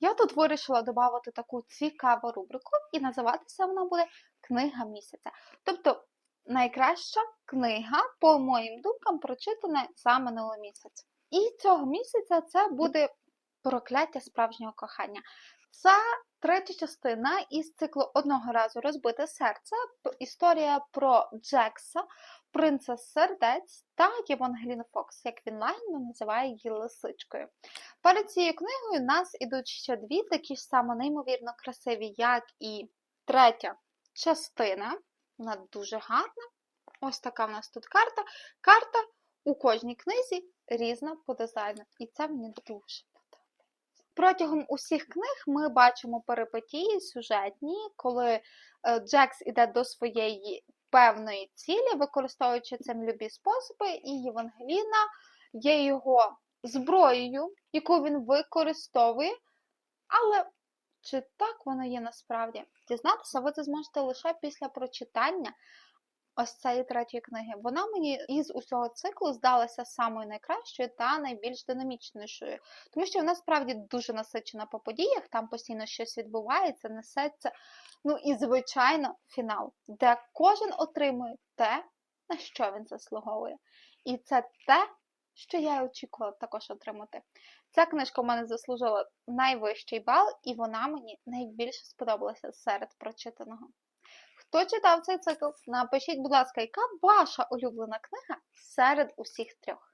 Я тут вирішила додати таку цікаву рубрику, і називатися вона буде Книга місяця. Тобто найкраща книга, по моїм думкам, прочитана за минулий місяць. І цього місяця це буде Прокляття справжнього кохання. Це третя частина із циклу Одного разу розбите серце. Історія про Джекса, принца сердець та Євангеліну Фокс, як він лагідно називає її лисичкою. Перед цією книгою у нас ідуть ще дві такі ж само неймовірно красиві, як і третя частина. Вона дуже гарна. Ось така в нас тут карта. Карта у кожній книзі різна по дизайну. І це мені дуже. Протягом усіх книг ми бачимо перипетії сюжетні, коли е, Джекс іде до своєї певної цілі, використовуючи цим любі способи, і Євангеліна є його зброєю, яку він використовує. Але чи так воно є насправді? Дізнатися ви це зможете лише після прочитання ось цієї третьої книги. Вона мені із усього циклу здалася самою найкращою та найбільш динамічнішою, тому що вона справді дуже насичена по подіях, там постійно щось відбувається, несеться. Ну і, звичайно, фінал, де кожен отримує те, на що він заслуговує. І це те, що я очікувала також отримати. Ця книжка в мене заслужила найвищий бал, і вона мені найбільше сподобалася серед прочитаного. Хто читав цей цикл? Напишіть, будь ласка, яка ваша улюблена книга серед усіх трьох?